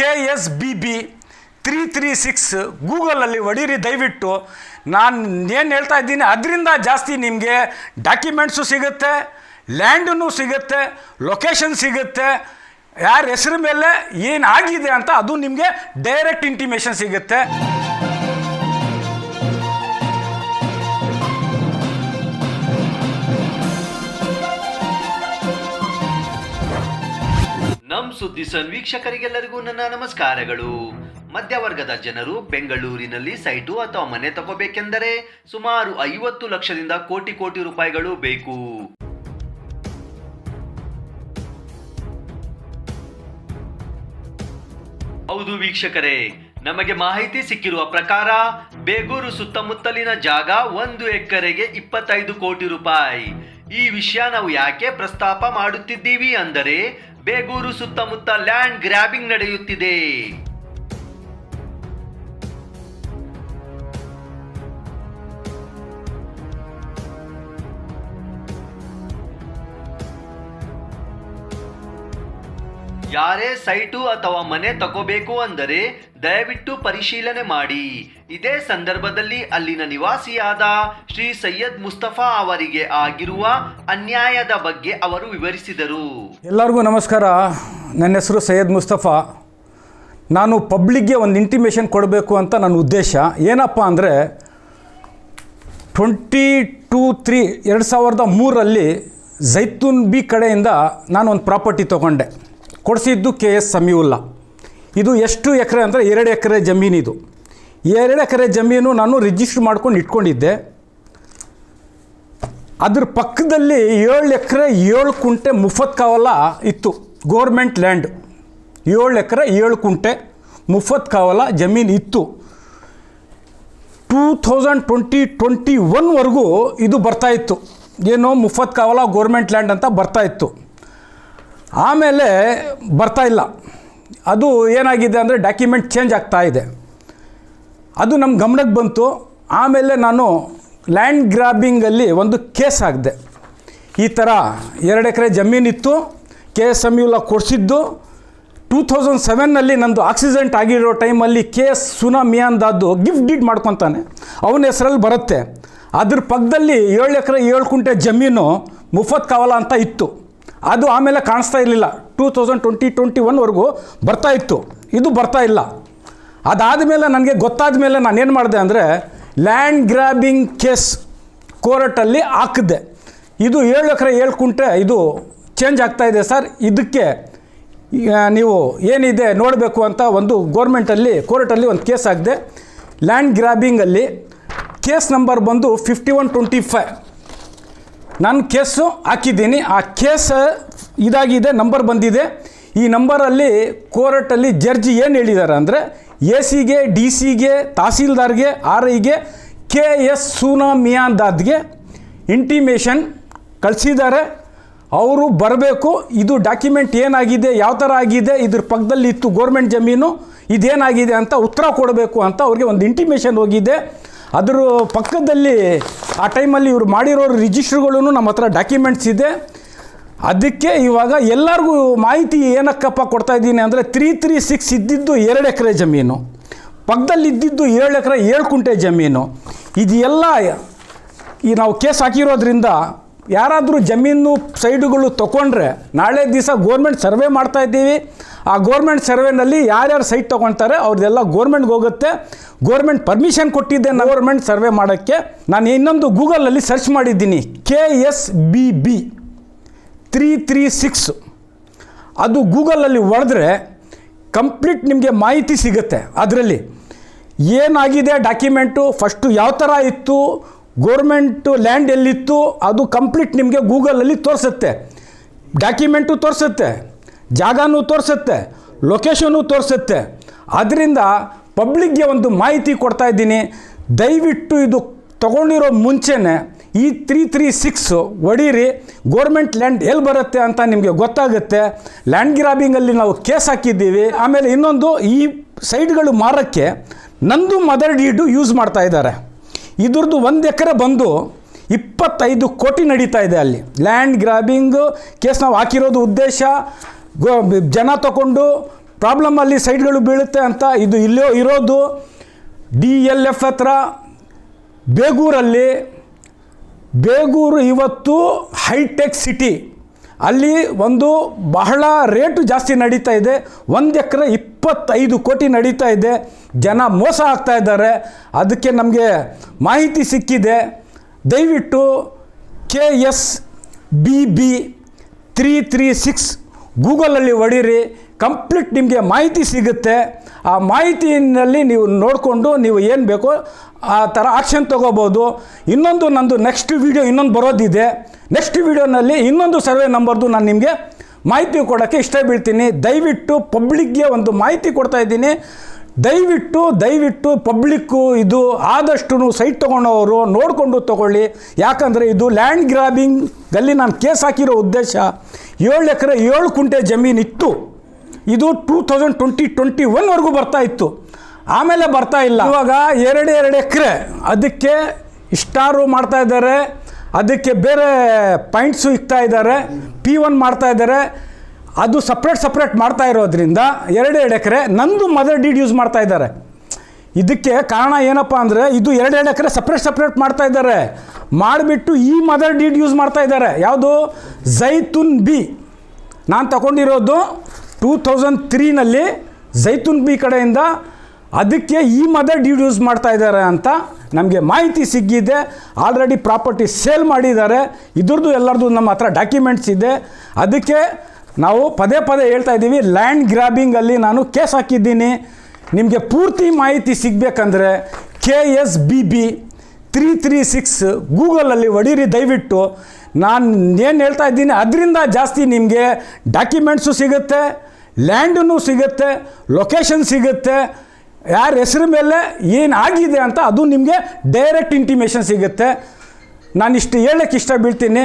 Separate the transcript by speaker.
Speaker 1: K S B B three three six ಗೂಗಲಲ್ಲಿ ಹೊಡೀರಿ ದಯವಿಟ್ಟು. ನಾನು ಏನು ಹೇಳ್ತಾ ಇದ್ದೀನಿ, ಅದರಿಂದ ಜಾಸ್ತಿ ನಿಮಗೆ ಡಾಕ್ಯುಮೆಂಟ್ಸು ಸಿಗುತ್ತೆ ಲ್ಯಾಂಡೂ ಸಿಗುತ್ತೆ, ಲೊಕೇಶನ್ ಸಿಗುತ್ತೆ. ಯಾರ ಹೆಸರು ಮೇಲೆ ಏನಾಗಿದೆ ಅಂತ ಅದು ನಿಮಗೆ ಡೈರೆಕ್ಟ್ ಇಂಟಿಮೇಷನ್ ಸಿಗುತ್ತೆ.
Speaker 2: ಸುದ್ದಿ ಸನ್ ವೀಕ್ಷಕರಿಗೆಲ್ಲರಿಗೂ ನನ್ನ ನಮಸ್ಕಾರಗಳು. ಮಧ್ಯವರ್ಗದ ಜನರು ಬೆಂಗಳೂರಿನಲ್ಲಿ ಸೈಟು ಅಥವಾ ಮನೆ ತಗೋಬೇಕೆಂದರೆ ಸುಮಾರು ಐವತ್ತು ಲಕ್ಷದಿಂದ ಕೋಟಿ ಕೋಟಿ ರೂಪಾಯಿಗಳು ಬೇಕು. ಹೌದು ವೀಕ್ಷಕರೇ, ನಮಗೆ ಮಾಹಿತಿ ಸಿಕ್ಕಿರುವ ಪ್ರಕಾರ ಬೇಗೂರು ಸುತ್ತಮುತ್ತಲಿನ ಜಾಗ ಒಂದು ಎಕರೆಗೆ ಇಪ್ಪತ್ತೈದು ಕೋಟಿ ರೂಪಾಯಿ. ಈ ವಿಷಯ ನಾವು ಯಾಕೆ ಪ್ರಸ್ತಾಪ ಮಾಡುತ್ತಿದ್ದೀವಿ ಅಂದರೆ ಬೇಗೂರು ಸುತ್ತಮುತ್ತ ಲ್ಯಾಂಡ್ ಗ್ರ್ಯಾಬಿಂಗ್ ನಡೆಯುತ್ತಿದೆ. ಯಾರೇ ಸೈಟು ಅಥವಾ ಮನೆ ತಗೋಬೇಕು ಅಂದರೆ ದಯವಿಟ್ಟು ಪರಿಶೀಲನೆ ಮಾಡಿ. ಇದೇ ಸಂದರ್ಭದಲ್ಲಿ ಅಲ್ಲಿನ ನಿವಾಸಿಯಾದ ಶ್ರೀ ಸೈಯದ್ ಮುಸ್ತಫಾ ಅವರಿಗೆ ಆಗಿರುವ ಅನ್ಯಾಯದ ಬಗ್ಗೆ ಅವರು ವಿವರಿಸಿದರು.
Speaker 1: ಎಲ್ಲರಿಗೂ ನಮಸ್ಕಾರ. ನನ್ನ ಹೆಸರು ಸೈಯದ್ ಮುಸ್ತಫಾ. ನಾನು ಪಬ್ಲಿಕ್ಗೆ ಒಂದು ಇಂಟಿಮೇಷನ್ ಕೊಡಬೇಕು ಅಂತ ನನ್ನ ಉದ್ದೇಶ. ಏನಪ್ಪ ಅಂದರೆ ಟ್ವೆಂಟಿ ಟೂ ತ್ರೀ ಎರಡು ಸಾವಿರದ ಮೂರರಲ್ಲಿ ಜೈತೂನ್ ಬಿ ಕಡೆಯಿಂದ ನಾನು ಒಂದು ಪ್ರಾಪರ್ಟಿ ತೊಗೊಂಡೆ. ಕೊಡಿಸಿದ್ದು ಕೆ ಎಸ್ ಸಮೀವುಲ್ಲಾ. ಇದು ಎಷ್ಟು ಎಕರೆ ಅಂದರೆ ಎರಡು ಎಕರೆ ಜಮೀನಿದು. ಎರಡು ಎಕರೆ ಜಮೀನು ನಾನು ರಿಜಿಸ್ಟ್ರ್ ಮಾಡ್ಕೊಂಡು ಇಟ್ಕೊಂಡಿದ್ದೆ. ಅದ್ರ ಪಕ್ಕದಲ್ಲಿ ಏಳು ಎಕರೆ, ಏಳು ಕುಂಟೆ ಮುಫತ್ ಕಾವಲ ಇತ್ತು ಗೋರ್ಮೆಂಟ್ ಲ್ಯಾಂಡ್ ಏಳು ಎಕರೆ, ಏಳು ಕುಂಟೆ ಮುಫತ್ ಕಾವಲ ಜಮೀನು ಇತ್ತು. ಟೂ ಥೌಸಂಡ್ ಟ್ವೆಂಟಿ ಟ್ವೆಂಟಿ ಒನ್ವರೆಗೂ ಇದು ಬರ್ತಾಯಿತ್ತು ಏನು ಮುಫತ್ ಕಾವಲ ಗೋರ್ಮೆಂಟ್ ಲ್ಯಾಂಡ್ ಅಂತ ಬರ್ತಾಯಿತ್ತು ಆಮೇಲೆ ಬರ್ತಾ ಇಲ್ಲ. ಅದು ಏನಾಗಿದೆ ಅಂದರೆ ಡಾಕ್ಯುಮೆಂಟ್ ಚೇಂಜ್ ಆಗ್ತಾ ಇದೆ. ಅದು ನಮ್ಮ ಗಮನಕ್ಕೆ ಬಂತು. ಆಮೇಲೆ ನಾನು ಲ್ಯಾಂಡ್ ಗ್ರಾಬಿಂಗಲ್ಲಿ ಒಂದು ಕೇಸ್ ಹಾಕಿದೆ ಈ ಥರ ಎರಡು ಎಕರೆ ಜಮೀನಿತ್ತು ಕೆ ಎಸ್ ಎಂ ಯುಲ್ಲ ಕೊಡಿಸಿದ್ದು. ಟೂ ತೌಸಂಡ್ ಸೆವೆನ್ನಲ್ಲಿ ನಂದು ಆಕ್ಸಿಡೆಂಟ್ ಆಗಿರೋ ಟೈಮಲ್ಲಿ ಕೆ ಎಸ್ ಸುನಾಮಿಯಾಂದಾದ್ದು ಗಿಫ್ಟ್ ಡೀಡ್ ಮಾಡ್ಕೊತಾನೆ. ಅವನ ಹೆಸರಲ್ಲಿ ಬರುತ್ತೆ. ಅದ್ರ ಪಕ್ಕದಲ್ಲಿ ಏಳು ಎಕರೆ ಏಳು ಕುಂಟೆ ಜಮೀನು ಮುಫತ್ ಕಾವಲ ಅಂತ ಇತ್ತು. ಅದು ಆಮೇಲೆ ಕಾಣಿಸ್ತಾ ಇರಲಿಲ್ಲ. ಟೂ ತೌಸಂಡ್ ಟ್ವೆಂಟಿ ಟ್ವೆಂಟಿ ಒನ್ವರೆಗೂ ಬರ್ತಾ ಇತ್ತು. ಇದು ಬರ್ತಾ ಇಲ್ಲ. ಅದಾದ ಮೇಲೆ ನನಗೆ ಗೊತ್ತಾದ ಮೇಲೆ ನಾನು ಏನು ಮಾಡಿದೆ ಅಂದರೆ ಲ್ಯಾಂಡ್ ಗ್ರ್ಯಾಬಿಂಗ್ ಕೇಸ್ ಕೋರ್ಟಲ್ಲಿ ಹಾಕಿದ್ದೆ ಇದು ಏಳು ಎಕರೆ ಏಳು ಕುಂಟೆ ಇದು ಚೇಂಜ್ ಆಗ್ತಾ ಇದೆ ಸರ್. ಇದಕ್ಕೆ ನೀವು ಏನಿದೆ ನೋಡಬೇಕು ಅಂತ ಒಂದು ಗೋರ್ಮೆಂಟಲ್ಲಿ ಕೋರ್ಟಲ್ಲಿ ಒಂದು ಕೇಸ್ ಆಗಿದೆ. ಲ್ಯಾಂಡ್ ಗ್ರ್ಯಾಬಿಂಗಲ್ಲಿ ಕೇಸ್ ನಂಬರ್ ಬಂದು ಫಿಫ್ಟಿ ಒನ್ ಟ್ವೆಂಟಿ ಫೈವ್ ನಾನು ಕೇಸು ಹಾಕಿದ್ದೀನಿ. ಆ ಕೇಸ್ ಇದಾಗಿದೆ ನಂಬರ್ ಬಂದಿದೆ. ಈ ನಂಬರಲ್ಲಿ ಕೋರ್ಟಲ್ಲಿ ಜಡ್ಜಿ ಏನು ಹೇಳಿದ್ದಾರೆ ಅಂದರೆ ಎ ಸಿಗೆ ಡಿ ಸಿಗೆ ತಹಸೀಲ್ದಾರ್ಗೆ ಆರ್ ಐಗೆ ಕೆ ಎಸ್ ಸೂನಾ ಮಿಯಾಂದಾದ್ಗೆ ಇಂಟಿಮೇಷನ್ ಕಳಿಸಿದ್ದಾರೆ. ಅವರು ಬರಬೇಕು. ಇದು ಡಾಕ್ಯುಮೆಂಟ್ ಏನಾಗಿದೆ, ಯಾವ ಥರ ಆಗಿದೆ, ಇದ್ರ ಪಕ್ಕದಲ್ಲಿ ಇತ್ತು ಗೋರ್ಮೆಂಟ್ ಜಮೀನು, ಇದೇನಾಗಿದೆ ಅಂತ ಉತ್ತರ ಕೊಡಬೇಕು ಅಂತ ಅವ್ರಿಗೆ ಒಂದು ಇಂಟಿಮೇಷನ್ ಹೋಗಿದೆ. ಅದರ ಪಕ್ಕದಲ್ಲಿ ಆ ಟೈಮಲ್ಲಿ ಇವರು ಮಾಡಿರೋ ರಿಜಿಸ್ಟ್ರುಗಳೂ ನಮ್ಮ ಹತ್ರ ಡಾಕ್ಯುಮೆಂಟ್ಸ್ ಇದೆ. ಅದಕ್ಕೆ ಇವಾಗ ಎಲ್ಲರಿಗೂ ಮಾಹಿತಿ ಏನಕ್ಕಪ್ಪ ಕೊಡ್ತಾ ಇದ್ದೀನಿ ಅಂದರೆ ತ್ರೀ ತ್ರೀ ಸಿಕ್ಸ್ ಇದ್ದಿದ್ದು ಎರಡು ಎಕರೆ ಜಮೀನು ಪಕ್ಕದಲ್ಲಿ ಇದ್ದಿದ್ದು ಏಳು ಎಕರೆ ಏಳು ಕುಂಟೆ ಜಮೀನು. ಇದೆಲ್ಲ ಈ ನಾವು ಕೇಸ್ ಹಾಕಿರೋದ್ರಿಂದ ಯಾರಾದರೂ ಜಮೀನು ಸೈಡುಗಳು ತೊಗೊಂಡ್ರೆ ನಾಳೆ ದಿವಸ ಗೋರ್ಮೆಂಟ್ ಸರ್ವೆ ಮಾಡ್ತಾ ಇದ್ದೀವಿ. ಆ ಗೋರ್ಮೆಂಟ್ ಸರ್ವೆನಲ್ಲಿ ಯಾರ್ಯಾರು ಸೈಟ್ ತೊಗೊಳ್ತಾರೆ ಅವ್ರದ್ದೆಲ್ಲ ಗೋರ್ಮೆಂಟ್ಗೆ ಹೋಗುತ್ತೆ. ಗೋರ್ಮೆಂಟ್ ಪರ್ಮಿಷನ್ ಕೊಟ್ಟಿದ್ದೆ ಗೋರ್ಮೆಂಟ್ ಸರ್ವೆ ಮಾಡೋಕ್ಕೆ. ನಾನು ಇನ್ನೊಂದು ಗೂಗಲಲ್ಲಿ ಸರ್ಚ್ ಮಾಡಿದ್ದೀನಿ K S B B three three six. ಅದು ಗೂಗಲಲ್ಲಿ ಹೊಡೆದ್ರೆ ಕಂಪ್ಲೀಟ್ ನಿಮಗೆ ಮಾಹಿತಿ ಸಿಗುತ್ತೆ ಅದರಲ್ಲಿ. ಏನಾಗಿದೆ ಡಾಕ್ಯುಮೆಂಟು, ಫಸ್ಟು ಯಾವ ಥರ ಇತ್ತು, ಗೋರ್ಮೆಂಟು ಲ್ಯಾಂಡ್ ಎಲ್ಲಿತ್ತು, ಅದು ಕಂಪ್ಲೀಟ್ ನಿಮಗೆ ಗೂಗಲಲ್ಲಿ ತೋರಿಸುತ್ತೆ. ಡಾಕ್ಯುಮೆಂಟು ತೋರಿಸುತ್ತೆ, ಜಾಗನೂ ತೋರಿಸುತ್ತೆ ಲೊಕೇಶನ್ನು ತೋರಿಸುತ್ತೆ. ಅದರಿಂದ ಪಬ್ಲಿಕ್ಗೆ ಒಂದು ಮಾಹಿತಿ ಕೊಡ್ತಾ ಇದ್ದೀನಿ. ದಯವಿಟ್ಟು ಇದು ತಗೊಂಡಿರೋ ಮುಂಚೆನೇ ಈ ತ್ರೀ ತ್ರೀ ಸಿಕ್ಸು ಒಡೀರಿ ಗೋರ್ಮೆಂಟ್ ಲ್ಯಾಂಡ್ ಎಲ್ಲಿ ಬರುತ್ತೆ ಅಂತ ನಿಮಗೆ ಗೊತ್ತಾಗುತ್ತೆ. ಲ್ಯಾಂಡ್ ಗ್ರಾಬಿಂಗಲ್ಲಿ ನಾವು ಕೇಸ್ ಹಾಕಿದ್ದೀವಿ. ಆಮೇಲೆ ಇನ್ನೊಂದು, ಈ ಸೈಡ್ಗಳು ಮಾರೋಕ್ಕೆ ನಂದು ಮದರ್ ಡೀಡು ಯೂಸ್ ಮಾಡ್ತಾ ಇದ್ದಾರೆ. ಇದ್ರದ್ದು ಒಂದು ಎಕರೆ ಬಂದು ಇಪ್ಪತ್ತೈದು ಕೋಟಿ ನಡೀತಾ ಇದೆ ಅಲ್ಲಿ. ಲ್ಯಾಂಡ್ ಗ್ರಾಬಿಂಗು ಕೇಸ್ ನಾವು ಹಾಕಿರೋದು ಉದ್ದೇಶ, ಗೋ, ಜನ ತಗೊಂಡು ಪ್ರಾಬ್ಲಮಲ್ಲಿ ಸೈಡ್ಗಳು ಬೀಳುತ್ತೆ ಅಂತ ಇದು ಇಲ್ಲೋ ಇರೋದು. ಡಿ ಎಲ್ ಎಫ್ ಹತ್ರ ಬೇಗೂರಲ್ಲಿ ಬೇಗೂರು ಇವತ್ತು ಹೈಟೆಕ್ ಸಿಟಿ. ಅಲ್ಲಿ ಒಂದು ಬಹಳ ರೇಟು ಜಾಸ್ತಿ ನಡೀತಾ ಇದೆ. ಒಂದು ಎಕರೆ ಇಪ್ಪತ್ತೈದು ಕೋಟಿ ನಡೀತಾ ಇದೆ. ಜನ ಮೋಸ ಆಗ್ತಾ ಇದ್ದಾರೆ. ಅದಕ್ಕೆ ನಮಗೆ ಮಾಹಿತಿ ಸಿಕ್ಕಿದೆ. ದಯವಿಟ್ಟು K S B B three three six ಗೂಗಲಲ್ಲಿ ಹೊಡೀರಿ ಕಂಪ್ಲೀಟ್ ನಿಮಗೆ ಮಾಹಿತಿ ಸಿಗುತ್ತೆ. ಆ ಮಾಹಿತಿಯಲ್ಲಿ ನೀವು ನೋಡಿಕೊಂಡು ನೀವು ಏನು ಬೇಕೋ ಆ ಥರ ಆಕ್ಷನ್ ತೊಗೋಬೋದು. ಇನ್ನೊಂದು ನಂದು ನೆಕ್ಸ್ಟ್ ವೀಡಿಯೋ ಇನ್ನೊಂದು ಬರೋದಿದೆ. ನೆಕ್ಸ್ಟ್ ವೀಡಿಯೋನಲ್ಲಿ ಇನ್ನೊಂದು ಸರ್ವೆ ನಂಬರ್ದು ನಾನು ನಿಮಗೆ ಮಾಹಿತಿ ಕೊಡೋಕ್ಕೆ ಇಷ್ಟ ಬೀಳ್ತೀನಿ. ದಯವಿಟ್ಟು ಪಬ್ಲಿಕ್ಗೆ ಒಂದು ಮಾಹಿತಿ ಕೊಡ್ತಾ ಇದ್ದೀನಿ. ದಯವಿಟ್ಟು ದಯವಿಟ್ಟು ಪಬ್ಲಿಕ್ಕು ಇದು ಆದಷ್ಟು ಸೈಟ್ ತೊಗೊಂಡವರು ನೋಡಿಕೊಂಡು ತೊಗೊಳ್ಳಿ. ಯಾಕಂದರೆ ಇದು ಲ್ಯಾಂಡ್ ಗ್ರಾಬಿಂಗಲ್ಲಿ ನಾನು ಕೇಸ್ ಹಾಕಿರೋ ಉದ್ದೇಶ. ಏಳು ಎಕರೆ, ಏಳು ಕುಂಟೆ ಜಮೀನು ಇತ್ತು ಇದು ಟೂ ತೌಸಂಡ್ ಟ್ವೆಂಟಿ ಟ್ವೆಂಟಿ ಒನ್ವರೆಗೂ ಬರ್ತಾ ಇತ್ತು. ಆಮೇಲೆ ಬರ್ತಾ ಇಲ್ಲ. ಇವಾಗ ಎರಡು ಎರಡು ಎಕರೆ, ಅದಕ್ಕೆ ಇಷ್ಟಾರು ಮಾಡ್ತಾ ಇದ್ದಾರೆ, ಅದಕ್ಕೆ ಬೇರೆ ಪಾಯಿಂಟ್ಸು ಇಕ್ತಾ ಇದ್ದಾರೆ ಪಿ ಒನ್ ಮಾಡ್ತಾ ಇದ್ದಾರೆ. ಅದು ಸಪ್ರೇಟ್ ಸಪ್ರೇಟ್ ಮಾಡ್ತಾ ಇರೋದ್ರಿಂದ ಎರಡು ಎರಡು ಎಕರೆ ನಂದು ಮದರ್ ಡೀಡ್ ಯೂಸ್ ಮಾಡ್ತಾ ಇದ್ದಾರೆ. ಇದಕ್ಕೆ ಕಾರಣ ಏನಪ್ಪ ಅಂದರೆ ಇದು ಎರಡೆರಡು ಎಕರೆ ಸಪ್ರೇಟ್ ಸಪ್ರೇಟ್ ಮಾಡ್ತಾ ಇದ್ದಾರೆ. ಮಾಡಿಬಿಟ್ಟು ಈ ಮದರ್ ಡೀಡ್ ಯೂಸ್ ಮಾಡ್ತಾ ಇದ್ದಾರೆ. ಯಾವುದು? ಜೈತುನ್ ಬಿ. ನಾನು ತಗೊಂಡಿರೋದು ಟೂ ತೌಸಂಡ್ ತ್ರೀನಲ್ಲಿ ಜೈತುನ್ ಬಿ ಕಡೆಯಿಂದ ಅದಕ್ಕೆ ಈ ಮದರ್ ಡ್ಯೂಡ್ ಮಾಡ್ತಾ ಇದ್ದಾರೆ ಅಂತ ನಮಗೆ ಮಾಹಿತಿ ಸಿಕ್ಕಿದೆ. ಆಲ್ರೆಡಿ ಪ್ರಾಪರ್ಟಿ ಸೇಲ್ ಮಾಡಿದ್ದಾರೆ. ಇದ್ರದ್ದು ಎಲ್ಲರದ್ದು ನಮ್ಮ ಹತ್ರ ಡಾಕ್ಯುಮೆಂಟ್ಸ್ ಇದೆ. ಅದಕ್ಕೆ ನಾವು ಪದೇ ಪದೇ ಹೇಳ್ತಾ ಇದ್ದೀವಿ ಲ್ಯಾಂಡ್ ಗ್ರ್ಯಾಬಿಂಗಲ್ಲಿ ನಾನು ಕೇಸ್ ಹಾಕಿದ್ದೀನಿ. ನಿಮಗೆ ಪೂರ್ತಿ ಮಾಹಿತಿ ಸಿಗಬೇಕಂದ್ರೆ K S B B three three six ಗೂಗಲಲ್ಲಿ ಹೊಡೀರಿ ದಯವಿಟ್ಟು. ನಾನು ಏನು ಹೇಳ್ತಾ ಇದ್ದೀನಿ, ಅದರಿಂದ ಜಾಸ್ತಿ ನಿಮಗೆ ಡಾಕ್ಯುಮೆಂಟ್ಸು ಸಿಗುತ್ತೆ. ಲ್ಯಾಂಡೂ ಸಿಗುತ್ತೆ, ಲೊಕೇಶನ್ ಸಿಗುತ್ತೆ, ಯಾರ ಹೆಸರು ಮೇಲೆ ಏನು ಆಗಿದೆ ಅಂತ ಅದು ನಿಮಗೆ ಡೈರೆಕ್ಟ್ ಇಂಟಿಮೇಷನ್ ಸಿಗುತ್ತೆ. ನಾನು ಇಷ್ಟು ಹೇಳಕ್ಕೆ ಇಷ್ಟ ಬೀಳ್ತೀನಿ